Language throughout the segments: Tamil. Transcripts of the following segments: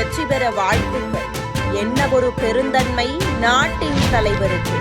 வெற்றி பெற வாழ்த்துக்கள். என்ன ஒரு பெருந்தன்மை நாட்டின் தலைவருக்கு.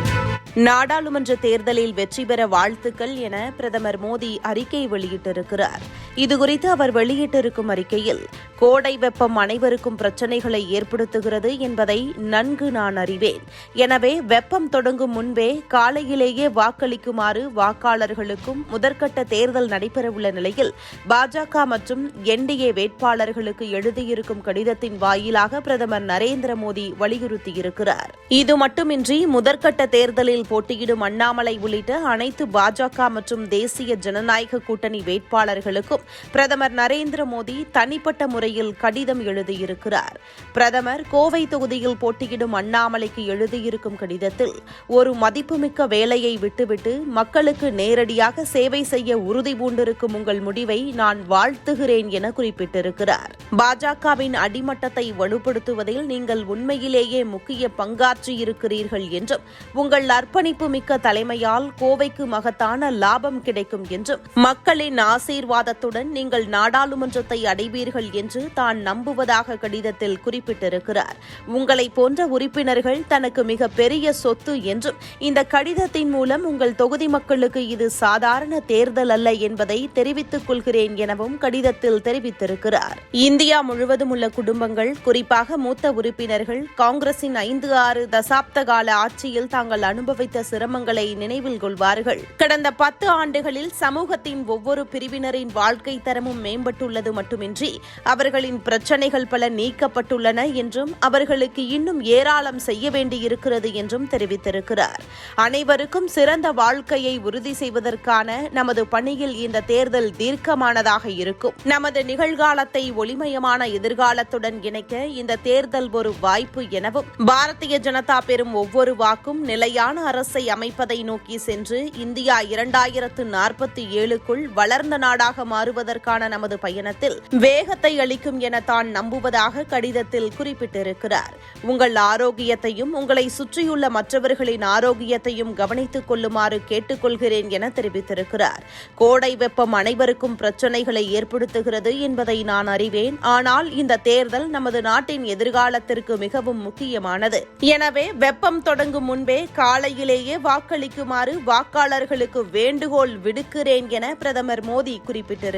நாடாளுமன்ற தேர்தலில் வெற்றி பெற வாழ்த்துக்கள் என பிரதமர் மோடி அறிக்கை வெளியிட்டிருக்கிறார். இதுகுறித்து அவர் வெளியிட்டிருக்கும் அறிக்கையில் கோடை வெப்பம் அனைவருக்கும் பிரச்சனைகளை ஏற்படுத்துகிறது என்பதை நன்கு நான் அறிவேன். எனவே வெப்பம் தொடங்கும் முன்பே காலையிலேயே வாக்களிக்குமாறு வாக்காளர்களுக்கும் முதற்கட்ட தேர்தல் நடைபெறவுள்ள நிலையில் பாஜக மற்றும் என்டிஏ வேட்பாளர்களுக்கு எழுதியிருக்கும் கடிதத்தின் வாயிலாக பிரதமர் நரேந்திர மோடி வலியுறுத்தியிருக்கிறார். இது மட்டுமின்றி முதற்கட்ட தேர்தலில் போட்டியிடும் அண்ணாமலை உள்ளிட்ட அனைத்து பாஜக மற்றும் தேசிய ஜனநாயக கூட்டணி வேட்பாளர்களுக்கும் பிரதமர் நரேந்திர மோடி தனிப்பட்ட முறையில் கடிதம் எழுதியிருக்கிறார். பிரதமர் கோவை தொகுதியில் போட்டியிடும் அண்ணாமலைக்கு எழுதியிருக்கும் கடிதத்தில் ஒரு மதிப்புமிக்க வேலையை விட்டுவிட்டு மக்களுக்கு நேரடியாக சேவை செய்ய உறுதி பூண்டிருக்கும் உங்கள் முடிவை நான் வாழ்த்துகிறேன் என குறிப்பிட்டிருக்கிறார். பாஜகவின் அடிமட்டத்தை வலுப்படுத்துவதில் நீங்கள் உண்மையிலேயே முக்கிய பங்காற்றியிருக்கிறீர்கள் என்றும் உங்கள் அர்ப்பணிப்பு மிக்க தலைமையால் கோவைக்கு மகத்தான லாபம் கிடைக்கும் என்றும் மக்களின் ஆசீர்வாதத்துடன் நீங்கள் நாடாளுமன்றத்தை அடைவீர்கள் என்று தான் நம்புவதாக கடிதத்தில் குறிப்பிட்டிருக்கிறார். உங்களை போன்ற உறுப்பினர்கள் தனக்கு மிக பெரிய சொத்து என்றும் இந்த கடிதத்தின் மூலம் உங்கள் தொகுதி மக்களுக்கு இது சாதாரண தேர்தல் அல்ல என்பதை தெரிவித்துக் கொள்கிறேன் எனவும் கடிதத்தில் தெரிவித்திருக்கிறார். இந்தியா முழுவதும் உள்ள குடும்பங்கள் குறிப்பாக மூத்த உறுப்பினர்கள் காங்கிரசின் ஐந்து ஆறு தசாப்த கால ஆட்சியில் தாங்கள் அனுபவித்த சிரமங்களை நினைவில் கொள்வார்கள். கடந்த பத்து ஆண்டுகளில் சமூகத்தின் ஒவ்வொரு பிரிவினரின் வாழ்க்கை வாழ்க்கை தரமும் மேம்பட்டுள்ளது மட்டுமின்றி அவர்களின் பிரச்சனைகள் பல நீக்கப்பட்டுள்ளன என்றும் அவர்களுக்கு இன்னும் ஏராளம் செய்ய வேண்டியிருக்கிறது என்றும் தெரிவித்திருக்கிறார். அனைவருக்கும் சிறந்த வாழ்க்கையை உறுதி செய்வதற்கான நமது பணியில் இந்த தேர்தல் தீர்க்கமானதாக இருக்கும். நமது நிகழ்காலத்தை ஒளிமயமான எதிர்காலத்துடன் இணைக்க இந்த தேர்தல் ஒரு வாய்ப்பு எனவும் பாரதிய ஜனதா பெறும் ஒவ்வொரு வாக்கும் நிலையான அரசை அமைப்பதை நோக்கி சென்று இந்தியா இரண்டாயிரத்து நாற்பத்தி ஏழுக்குள் வளர்ந்த நாடாக மாறும் வருவதற்கான நமது பயணத்தில் வேகத்தை அளிக்கும் என தான் நம்புவதாக கடிதத்தில் குறிப்பிட்டிருக்கிறார். உங்கள் ஆரோக்கியத்தையும் உங்களை சுற்றியுள்ள மற்றவர்களின் ஆரோக்கியத்தையும் கவனித்துக் கொள்ளுமாறு கேட்டுக்கொள்கிறேன் என தெரிவித்திருக்கிறார். கோடை வெப்பம் அனைவருக்கும் பிரச்சினைகளை ஏற்படுத்துகிறது என்பதை நான் அறிவேன். ஆனால் இந்த தேர்தல் நமது நாட்டின் எதிர்காலத்திற்கு மிகவும் முக்கியமானது. எனவே வெப்பம் தொடங்கும் முன்பே காலையிலேயே வாக்களிக்குமாறு வாக்காளர்களுக்கு வேண்டுகோள் விடுக்கிறேன் என பிரதமர் மோடி குறிப்பிட்டிருக்கிறார்.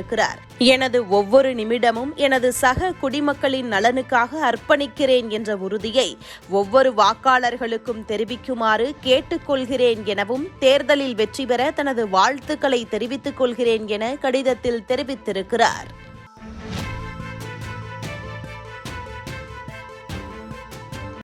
எனது ஒவ்வொரு நிமிடமும் எனது சக குடிமக்களின் நலனுக்காக அர்ப்பணிக்கிறேன் என்ற உறுதியை ஒவ்வொரு வாக்காளர்களுக்கும் தெரிவிக்குமாறு கேட்டுக்கொள்கிறேன் எனவும் தேர்தலில் வெற்றி பெற தனது வாழ்த்துக்களை தெரிவித்துக் கொள்கிறேன் என கடிதத்தில் தெரிவித்திருக்கிறார்.